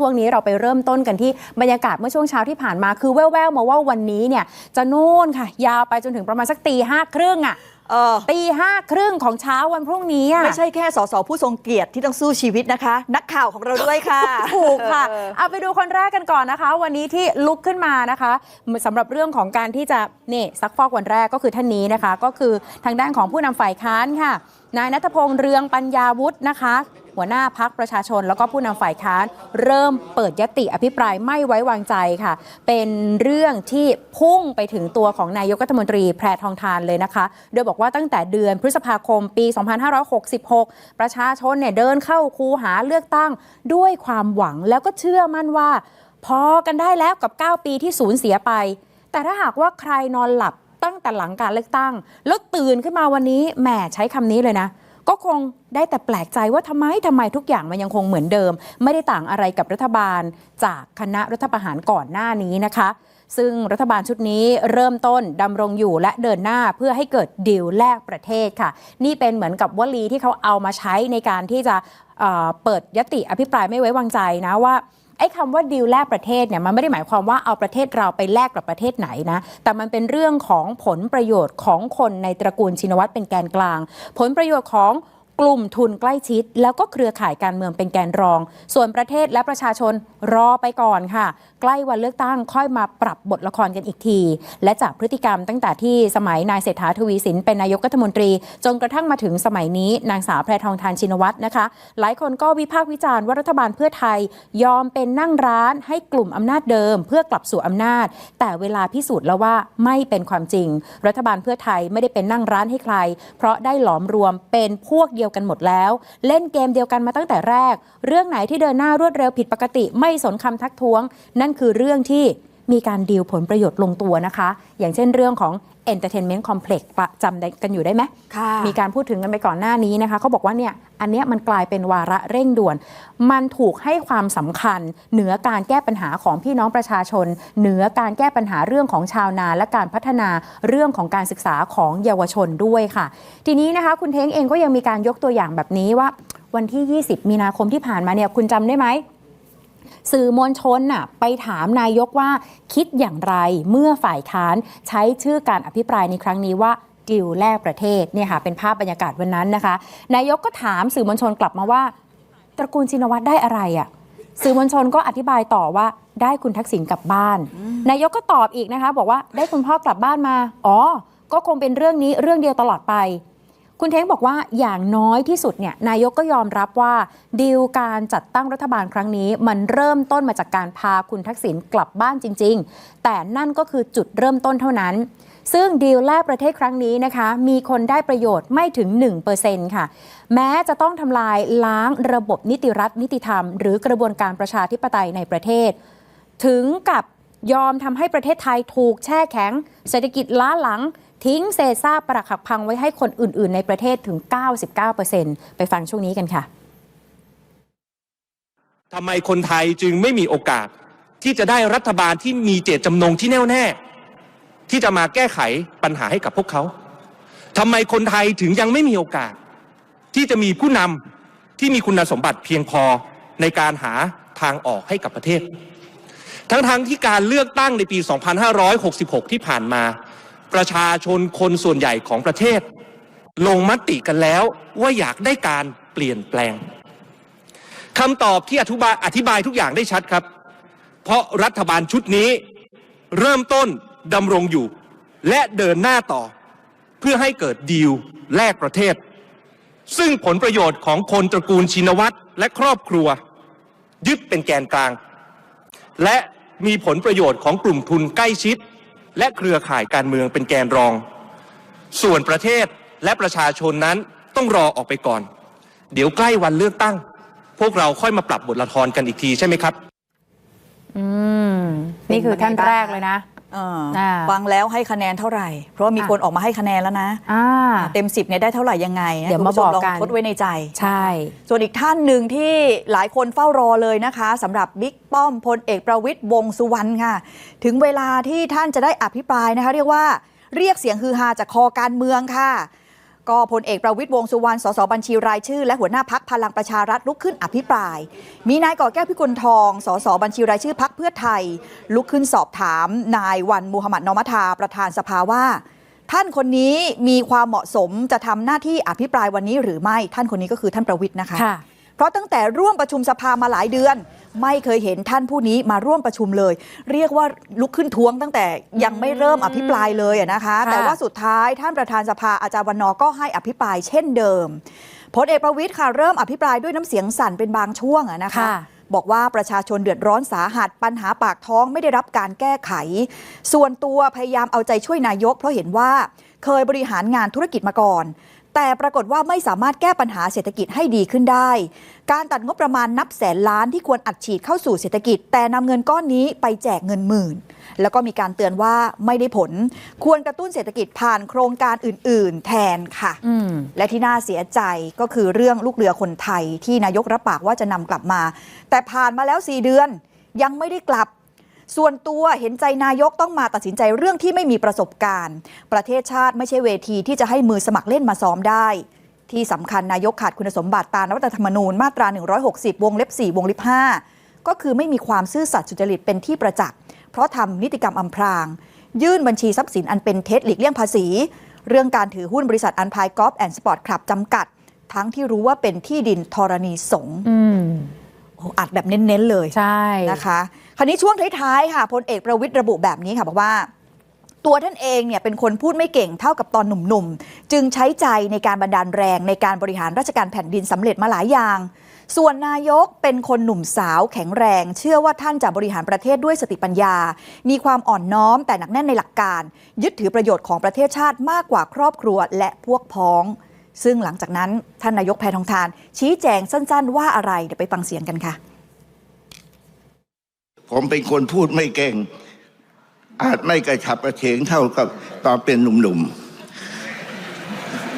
ช่วงนี้เราไปเริ่มต้นกันที่บรรยากาศเมื่อช่วงเช้าที่ผ่านมาคือแว่วๆมาว่าวันนี้เนี่ยจะนู่นค่ะ ยาวไปจนถึงประมาณสักตีห้าครึ่งอะเออตีห้าครึ่งของเช้าวันพรุ่งนี้อะไม่ใช่แค่สสผู้ทรงเกียรติที่ต้องสู้ชีวิตนะคะ นักข่าวของเราด้วยค่ะ ถูกค่ะ เออเอาไปดูคนแรกกันก่อนนะคะ วันนี้ที่ลุกขึ้นมานะคะสำหรับเรื่องของการที่จะนี่ซักฟอกวันแรกก็คือท่านนี้นะคะ ก็คือทางด้านของผู้นำฝ่ายค้านค่ะนายนัทพงษ์เรืองปัญญาวุฒินะคะ หัวหน้าพักประชาชน แล้วก็ผู้นำฝ่ายค้านเริ่มเปิดยติอภิปรายไม่ไว้วางใจค่ะ เป็นเรื่องที่พุ่งไปถึงตัวของนายกรัฐมนตรีแพรทองทานเลยนะคะ โดยบอกว่าตั้งแต่เดือนพฤษภาคมปี 2566 ประชาชนเนี่ยเดินเข้าคูหาเลือกตั้งด้วยความหวังแล้วก็เชื่อมั่นว่า พอกันได้แล้วกับ 9 ปีที่สูญเสียไป แต่ถ้าหากว่าใครนอนหลับตั้งแต่หลังการเลือกตั้ง แล้วตื่นขึ้นมาวันนี้แหมใช้คำนี้เลยนะ ก็คงได้แต่แปลกใจว่าทำไมทำไมทุกอย่างมันยังคงเหมือนเดิม ไม่ได้ต่างอะไรกับรัฐบาลจากคณะรัฐประหารก่อนหน้านี้นะคะ ซึ่งรัฐบาลชุดนี้เริ่มต้นดำรงอยู่และเดินหน้าเพื่อให้เกิดดีลแลกประเทศค่ะ นี่เป็นเหมือนกับวลีที่เขาเอามาใช้ในการที่จะเเปิดยติอภิปรายไม่ไว้วางใจนะว่า ไอ้คำว่าดีลแลกประเทศเนี่ยมันไม่ได้หมายความว่าเอาประเทศเราไปแลกกับประเทศไหนนะ แต่มันเป็นเรื่องของผลประโยชน์ของคนในตระกูลชินวัตรเป็นแกนกลาง ผลประโยชน์ของ กลุ่มทุนใกล้ชิด แล้วก็เครือข่ายการเมืองเป็นแกนรอง ส่วนประเทศและประชาชนรอไปก่อนค่ะ ใกล้วันเลือกตั้งค่อยมาปรับบทละครกันอีกที และจากพฤติกรรมตั้งแต่ที่สมัยนายเศรษฐาทวีสินเป็นนายกรัฐมนตรี จนกระทั่งมาถึงสมัยนี้นางสาวแพรทองทานชินวัตรนะคะ หลายคนก็วิพากษ์วิจารณ์ว่ารัฐบาลเพื่อไทย ยอมเป็นนั่งร้านให้กลุ่มอำนาจเดิม เพื่อกลับสู่อำนาจ แต่เวลาพิสูจน์แล้วว่าไม่เป็นความจริง รัฐบาลเพื่อไทยไม่ได้เป็นนั่งร้านให้ใคร เพราะได้หลอมรวมเป็นพวกเดียวกันหมดแล้ว เล่นเกมเดียวกันมาตั้งแต่แรก เรื่องไหนที่เดินหน้ารวดเร็วผิดปกติไม่สนคำทักท้วง นั่นคือเรื่องที่ มีการดีลผลประโยชน์ลงตัวนะคะ อย่างเช่นเรื่องของ Entertainment Complex ปะจำได้กันอยู่ได้ไหมค่ะมีการพูดถึงกันไปก่อนหน้านี้นะคะเขาบอกว่าเนี่ยอันเนี้ยมันกลายเป็นวาระเร่งด่วน มันถูกให้ความสำคัญ เหนือการแก้ปัญหาของพี่น้องประชาชน เหนือการแก้ปัญหาเรื่องของชาวนาและการพัฒนาเรื่องของการศึกษาของเยาวชนด้วยค่ะ ทีนี้นะคะคุณเท้งเองก็ยังมีการยกตัวอย่างแบบนี้ว่า วันที่ 20 มีนาคมที่ผ่านมาเนี่ยคุณจำได้ไหม สื่อมวลชนน่ะไปถามนายกว่าคิดอย่างไรเมื่อฝ่ายค้านใช้ชื่อการอภิปรายในครั้งนี้ว่าดิวแลกประเทศเนี่ยค่ะเป็นภาพบรรยากาศวันนั้นนะคะ นายกก็ถามสื่อมวลชนกลับมาว่า ตระกูลชินวัตรได้อะไรอะ่ะสื่อมวลชนก็อธิบายต่อว่าได้คุณทักษิณกลับบ้าน นายกก็ตอบอีกนะคะ บอกว่าได้คุณพ่อกลับบ้านมา อ๋อ ก็คงเป็นเรื่องนี้เรื่องเดียวตลอดไป คุณเท้งบอกว่าอย่างน้อยที่สุดเนี่ยนายกก็ยอมรับว่าดีลการจัดตั้งรัฐบาลครั้งนี้ มันเริ่มต้นมาจากการพาคุณทักษิณกลับบ้านจริง ๆ แต่นั่นก็คือจุดเริ่มต้นเท่านั้น ซึ่งดีลแลกประเทศครั้งนี้นะคะ มีคนได้ประโยชน์ไม่ถึง 1%ค่ะ แม้จะต้องทำลายล้างระบบนิติรัฐนิติธรรม หรือกระบวนการประชาธิปไตยในประเทศ ถึงกับยอมทำให้ประเทศไทยถูกแช่แข็ง เศรษฐกิจล้าหลัง ทิ้งเศษซากปรักหักพังไว้ให้คนอื่น ๆ ในประเทศถึง 99%ไปฟังช่วงนี้กันค่ะทำไมคนไทยจึงไม่มีโอกาสที่จะได้รัฐบาลที่มีเจตจำนงที่แน่วแน่ ที่จะมาแก้ไขปัญหาให้กับพวกเขาทำไมคนไทยถึงยังไม่มีโอกาส ที่จะมีผู้นำที่มีคุณสมบัติเพียงพอในการหาทางออกให้กับประเทศ ทั้งๆทที่การเลือกตั้งในปี 2566 ที่ผ่านมา ประชาชนคนส่วนใหญ่ของประเทศ ลงมติกันแล้วว่าอยากได้การเปลี่ยนแปลงคำตอบที่อธิบายอธิบายทุกอย่างได้ชัดครับ เพราะรัฐบาลชุดนี้เริ่มต้นดำรงอยู่ และเดินหน้าต่อ เพื่อให้เกิดดีลแลกประเทศ ซึ่งผลประโยชน์ของคนตระกูลชินวัตรและครอบครัว ยึดเป็นแกนกลาง และมีผลประโยชน์ของกลุ่มทุนใกล้ชิด และเครือข่ายการเมืองเป็นแกนรอง ส่วนประเทศและประชาชนนั้นต้องรอออกไปก่อน เดี๋ยวใกล้วันเลือกตั้ง พวกเราค่อยมาปรับบทละครกันอีกทีใช่ไหมครับ อืม นี่คือท่านแรกเลยนะ ฟังแล้วให้คะแนนเท่าไหร่ เพราะว่ามีอะคนออกมาให้คะแนนแล้วนะอ่าเต็ม10เนี่ยได้เท่าไหร่ยังไงนะเดี๋ยวมาคุณผู้ชบอกลองกันทดไว้ในใจ ใช่ ส่วนอีกท่านหนึ่งที่หลายคนเฝ้ารอเลยนะคะสำหรับบิ๊กป้อมพลเอกประวิตยวงษ์สุวรรณค่ะ ถึงเวลาที่ท่านจะได้อภิปรายนะคะ เรียกว่าเรียกเสียงฮือฮาจากคอการเมืองค่ะ ก็พลเอกประวิตยวงสุวรรณ สสบัญชีรายชื่อ และหัวหน้าพักพลังประชารัฐลุกขึ้นอภิปราย มีนายก่อแก้วพิกุลทอง สสบัญชีรายชื่อพักเพื่อไทย ลุกขึ้นสอบถาม นายวันมูฮัมหมัดนอมัทาประธานสภาว่า ท่านคนนี้มีความเหมาะสมจะทำหน้าที่อภิปรายวันนี้หรือไม่ท่านคนนี้ก็คือท่านประวิตยนะคะคะ เพราะตั้งแต่ร่วมประชุมสภามาหลายเดือน ไม่เคยเห็นท่านผู้นี้มาร่วมประชุมเลย เรียกว่าลุกขึ้นท้วงตั้งแต่ยังไม่เริ่มอภิปรายเลยอะนะคะค่ะแต่ว่าสุดท้ายท่านประธานสภาอาจารย์วันนอร์ก็ให้อภิปรายเช่นเดิมพลเอกประวิตยค่ะเริ่มอภิปรายด้วยน้ำเสียงสั่นเป็นบางช่วงอะนะคะค่ะบอกว่าประชาชนเดือดร้อนสาหัส ปัญหาปากท้องไม่ได้รับการแก้ไข ส่วนตัวพยายามเอาใจช่วยนายก เพราะเห็นว่าเคยบริหารงานธุรกิจมาก่อน แต่ปรากฏว่าไม่สามารถแก้ปัญหาเศรษฐกิจให้ดีขึ้นได้ การตัดงบประมาณนับแสนล้านที่ควรอัดฉีดเข้าสู่เศรษฐกิจ แต่นำเงินก้อนนี้ไปแจกเงินหมื่น แล้วก็มีการเตือนว่าไม่ได้ผล ควรกระตุ้นเศรษฐกิจผ่านโครงการอื่น ๆ แทนค่ะอืมและที่น่าเสียใจก็คือเรื่องลูกเรือคนไทยที่นายกรับปากว่าจะนำกลับมา แต่ผ่านมาแล้ว 4 เดือนยังไม่ได้กลับ ส่วนตัวเห็นใจนายกต้องมาตัดสินใจเรื่องที่ไม่มีประสบการณ์ ประเทศชาติไม่ใช่เวทีที่จะให้มือสมัครเล่นมาซ้อมได้ ที่สำคัญนายกขาดคุณสมบัติตามรัฐธรรมนูญมาตรา 160 วงเล็บ 4 วงเล็บ 5 ก็คือไม่มีความซื่อสัตย์สุจริตเป็นที่ประจักษ์เพราะทำนิติกรรมอำพราง ยื่นบัญชีทรัพย์สินอันเป็นเท็จหลีกเลี่ยงภาษี เรื่องการถือหุ้นบริษัทอันพายกอล์ฟแอนด์สปอร์ตคลับจำกัด ทั้งที่รู้ว่าเป็นที่ดินธรณีสงฆ์ อืมโอ้โหอัดแบบเน้นๆเลยใช่นะคะ คราวนี้ช่วงท้ายๆค่ะพลเอกประวิตยระบุแบบนี้ค่ะบอกว่า ตัวท่านเองเนี่ยเป็นคนพูดไม่เก่งเท่ากับตอนหนุ่มๆ จึงใช้ใจในการบันดาลแรงในการบริหารราชการแผ่นดินสำเร็จมาหลายอย่าง ส่วนนายกเป็นคนหนุ่มสาวแข็งแรง เชื่อว่าท่านจะบริหารประเทศด้วยสติปัญญา มีความอ่อนน้อมแต่หนักแน่นในหลักการ ยึดถือประโยชน์ของประเทศชาติมากกว่าครอบครัวและพวกพ้อง ซึ่งหลังจากนั้นท่านนายกแพทองทาน ชี้แจงสั้น ๆ ว่าอะไรเดี๋ยวไปฟังเสียงกันค่ะ ผมเป็นคนพูดไม่เก่ง อาจไม่กระฉับกระเฉงเท่ากับตอนเป็นหนุ่ม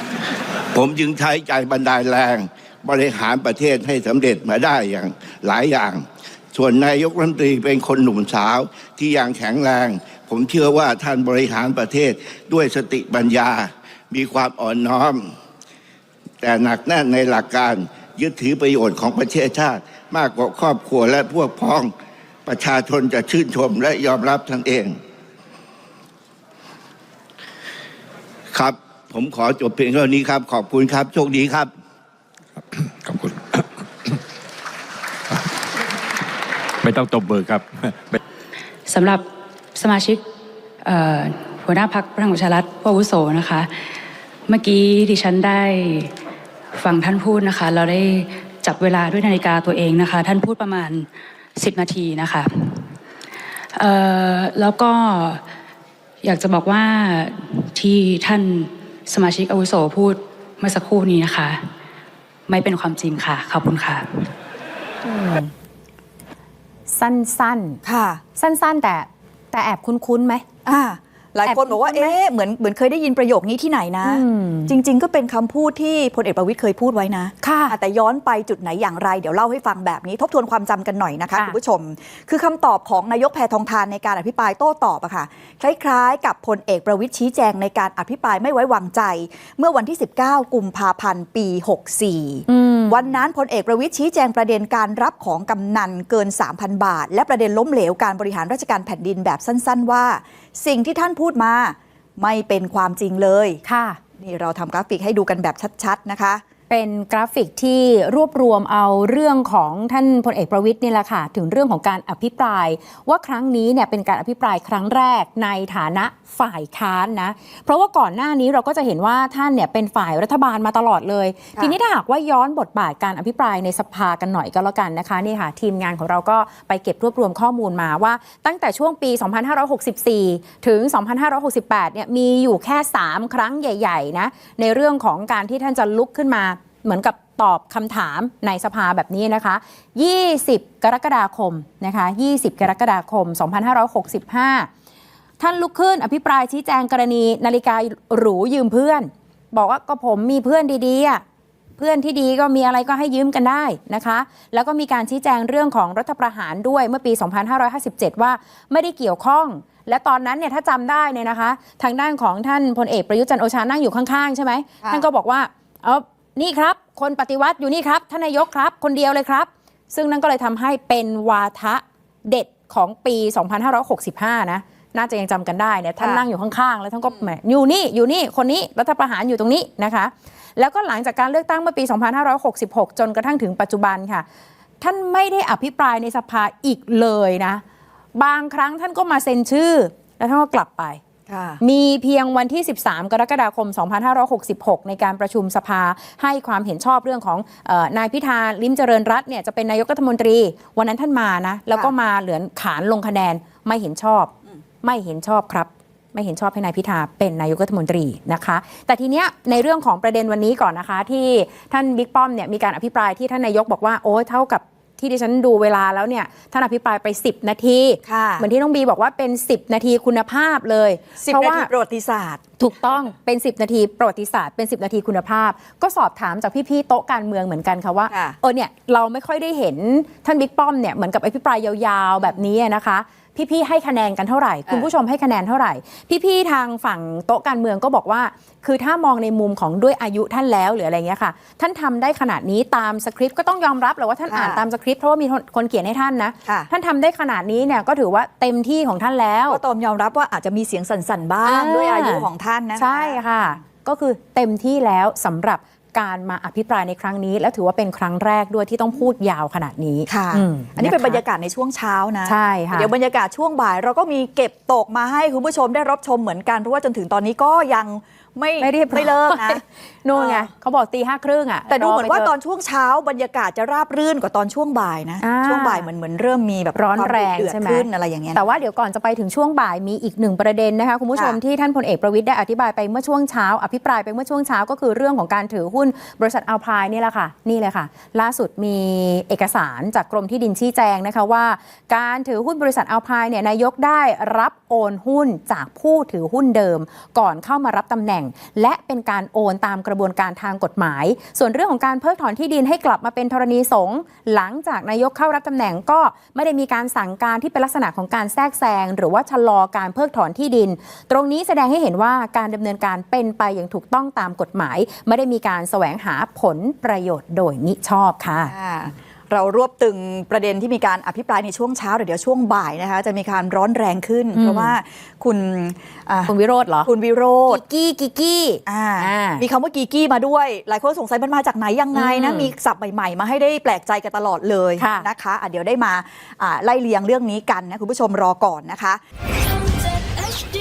ๆ ผมจึงใช้ใจบันดาลแรง บริหารประเทศให้สำเร็จมาได้อย่างหลายอย่าง ส่วนนายกรัฐมนตรีเป็นคนหนุ่มสาวที่ยังแข็งแรง ผมเชื่อว่าท่านบริหารประเทศด้วยสติปัญญา มีความอ่อนน้อม แต่หนักแน่นในหลักการยึดถือประโยชน์ของประเทศชาติ มากกว่าครอบครัวและพวกพ้องประชาชนจะชื่นชมและยอมรับท่านเอง ครับ ผมขอจบเพียงเท่านี้ครับ ขอบคุณครับ โชคดีครับ ขอบคุณ ไม่ต้องตบมือครับสำหรับสมาชิกเอ่อหัวหน้าพักพลังประชารัฐผู้อาวุโสนะคะ เมื่อกี้ดิฉันได้ ฟังท่านพูดนะคะ เราได้จับเวลาด้วยนาฬิกาตัวเองนะคะ ท่านพูดประมาณ 10 นาทีนะคะเอ่อแล้วก็อยากจะบอกว่าที่ท่านสมาชิกอาวุโสพูดเมื่อสักครู่นี้นะคะ ไม่เป็นความจริงค่ะ ขอบคุณค่ะ สั้นค่ะๆสั้นๆ แต่แต่แอบคุ้นๆไหมอ่า หลายคนแอบบอกว่าคุ้นไหมเอ๊ะเหมือนเหมือนเคยได้ยินประโยคนี้ที่ไหนนะอืมจริง ๆ ก็เป็นคำพูดที่พลเอกประวิตยเคยพูดไว้นะค่ะอ่แต่ย้อนไปจุดไหนอย่างไร เดี๋ยวเล่าให้ฟังแบบนี้ ทบทวนความจำกันหน่อยนะคะค่ะคุณผู้ชม คือคำตอบของนายกแพทองทานในการอภิปรายโต้ตอบอะค่ะคล้ายๆ กับพลเอกประวิตยชี้แจงในการอภิปรายไม่ไว้วางใจ เมื่อวันที่ 19 กุมภาพันธ์ปี 64อืม วันนั้นพลเอกประวิตยชี้แจงประเด็นการรับของกำนันเกิน 3,000 บาท และประเด็นล้มเหลวการบริหารราชการแผ่นดินแบบสั้น ๆ ว่า สิ่งที่ท่านพูดมาไม่เป็นความจริงเลยค่ะ นี่เราทำกราฟิกให้ดูกันแบบชัด ๆ นะคะ เป็นกราฟิกที่รวบรวมเอาเรื่องของท่านพลเอกประวิทย์นี่แหละค่ะถึงเรื่องของการอภิปราย ว่าครั้งนี้เนี่ยเป็นการอภิปรายครั้งแรกในฐานะฝ่ายค้านนะ เพราะว่าก่อนหน้านี้เราก็จะเห็นว่าท่านเนี่ยเป็นฝ่ายรัฐบาลมาตลอดเลยค่ะทีนี้ถ้าหากว่าย้อนบทบาทการอภิปรายในสภากันหน่อยก็แล้วกันนะคะนี่ค่ะทีมงานของเราก็ไปเก็บรวบรวมข้อมูลมาว่า ตั้งแต่ช่วงปี 2564 ถึง 2568 เนี่ยมีอยู่แค่ 3 ครั้งใหญ่ๆนะในเรื่องของการที่ท่านจะลุกขึ้นมา เหมือนกับตอบคำถามในสภาแบบนี้นะคะ 20 กรกฎาคมนะคะ 20 กรกฎาคม 2565 ท่านลุกขึ้นอภิปรายชี้แจงกรณีนาฬิกาหรูยืมเพื่อน บอกว่าก็ผมมีเพื่อนดีๆอะเพื่อนที่ดีก็มีอะไรก็ให้ยืมกันได้นะคะ แล้วก็มีการชี้แจงเรื่องของรัฐประหารด้วยเมื่อปี 2557 ว่าไม่ได้เกี่ยวข้อง และตอนนั้นเนี่ยถ้าจำได้เนี่ยนะคะ ทางด้านของท่านพลเอกประยุทธ์จันทร์โอชานั่งอยู่ข้างๆ ใช่ไหมค่ะท่านก็บอกว่าเอา นี่ครับ คนปฏิวัติอยู่นี่ครับท่านนายกครับ คนเดียวเลยครับ ซึ่งนั่นก็เลยทำให้เป็นวาทะเด็ดของปี 2565 นะ น่าจะยังจำกันได้เนี่ยท่านค่ะนั่งอยู่ข้างๆ แล้วท่านก็แหมอยู่นี่อยู่นี่คนนี้รัฐประหารอยู่ตรงนี้นะคะ แล้วก็หลังจากการเลือกตั้งเมื่อปี 2566 จนกระทั่งถึงปัจจุบันค่ะ ท่านไม่ได้อภิปรายในสภาอีกเลยนะ บางครั้งท่านก็มาเซ็นชื่อ แล้วท่านก็กลับไปค่ะ มีเพียงวันที่ 13 กรกฎาคม 2566 ในการประชุมสภาให้ความเห็นชอบเรื่องของเออนายพิธาลิมเจริญรัตน์เนี่ยจะเป็นนายกรัฐมนตรี วันนั้นท่านมานะ แล้วก็มาเหลือนขานลงคะแนนไม่เห็นชอบ ไม่เห็นชอบครับไม่เห็นชอบให้นายพิธาเป็นนายกรัฐมนตรีนะคะ แต่ทีเนี้ยในเรื่องของประเด็นวันนี้ก่อนนะคะ ที่ท่านบิ๊กป้อมเนี่ยมีการอภิปรายที่ท่านนายกบอกว่าโอ้เท่ากับ ที่ดิฉันดูเวลาแล้วเนี่ยท่านอภิปรายไป 10 นาที ค่ะเหมือนที่น้องบีบอกว่าเป็น 10 นาทีคุณภาพเลยสิบเพราะนาว่าทีประวัติศาสตร์ ถูกต้องเป็น 10 นาทีประวัติศาสตร์เป็น 10 นาทีคุณภาพ ก็สอบถามจากพี่ๆโต๊ะการเมืองเหมือนกันค่ะว่า ค่ะ เออเนี่ยเราไม่ค่อยได้เห็นท่านบิ๊กป้อมเนี่ยเหมือนกับอภิปรายยาวๆแบบนี้นะคะ พี่ๆให้คะแนนกันเท่าไหร่ คุณผู้ชมให้คะแนนเท่าไหร่ พี่ๆทางฝั่งโต๊ะการเมืองก็บอกว่า คือถ้ามองในมุมของด้วยอายุท่านแล้วหรืออะไรเงี้ยค่ะ ท่านทำได้ขนาดนี้ตามสคริปต์ก็ต้องยอมรับแหละว่าท่านค่ะอ่านตามสคริปต์เพราะว่ามีคนเขียนให้ท่านนะค่ะท่านทำได้ขนาดนี้เนี่ยก็ถือว่าเต็มที่ของท่านแล้วก็ตอมยอมรับว่าอาจจะมีเสียงสั่นๆบ้างอ่าด้วยอายุของท่านนะคะใช่ค่ะ ก็คือเต็มที่แล้วสำหรับ การมาอภิปรายในครั้งนี้ แล้วถือว่าเป็นครั้งแรกด้วยที่ต้องพูดยาวขนาดนี้ค่ะมอันนี้เป็นะคะบรรยากาศในช่วงเช้านะใช่ค่ะเดี๋ยวบรรยากาศช่วงบ่าย เราก็มีเก็บตกมาให้คุณผู้ชมได้รับชมเหมือนกันเพราะว่าจนถึงตอนนี้ก็ยังไม่ไม่เรียบร้อยไม่เลิกนะนู่นไงเออเขาบอกตีห้าครึ่งอะแต่ดูเหมือนว่าไปถะตอนช่วงเช้าบรรยากาศจะราบรื่นกว่าตอนช่วงบ่ายนะอ่าช่วงบ่ายเหมือนเหมือนเริ่มมีแบบร้อนความแรงดุเดือดใช่ไหมขึ้นอะไรอย่างเงี้ยแต่ว่าเดี๋ยวก่อนจะไปถึงช่วงบ่ายมีอีกหนึ่งประเด็นนะคะคุณผู้ชมค่ะที่ท่านพลเอกประวิทย์ได้อธิบายไปเมื่อช่วงเช้า อภิปรายไปเมื่อช่วงเช้าก็คือเรื่องของการถือหุ้นบริษัทอัลพายนี่แหละค่ะ นี่เลยค่ะ ล่าสุดมีเอกสารจากกรมที่ดินชี้แจงนะคะว่า การถือหุ้นบริษัทอัลพายเนี่ยนายกได้รับโอนหุ้นจากผู้ถือหุ้นเดิม ก่อนเข้ามารับตำแหน่ง และเป็นการโอนตามกระบวนการทางกฎหมาย ส่วนเรื่องของการเพิกถอนที่ดินให้กลับมาเป็นธรณีสงฆ์หลังจากนายกเข้ารับตำแหน่งก็ไม่ได้มีการสั่งการที่เป็นลักษณะของการแทรกแซงหรือว่าชะลอการเพิกถอนที่ดิน ตรงนี้แสดงให้เห็นว่าการดำเนินการเป็นไปอย่างถูกต้องตามกฎหมาย ไม่ได้มีการสวงหาผลประโยชน์โดยมิชอบค่ะอ่าเรารวบตึงประเด็นที่มีการอภิปรายในช่วงเช้าเดี๋ยวช่วงบ่ายนะคะ จะมีการร้อนแรงขึ้นอืมเพราะว่าคุณอ่าคุณวิโรธเหรอ คุณวิโรธ กิกกี้กิกกี้ อ่าอ่ามีมีคำว่ากีกี้มาด้วย หลายคนสงสัยมันมาจากไหนยังไงนะ อืมมีศัพท์ใหม่ๆ มาให้ได้แปลกใจกันตลอดเลยค่ะ นะคะอะเดี๋ยวได้มาอ่าไล่เลียงเรื่องนี้กันนะ คุณผู้ชมรอก่อนนะคะทำจาก HD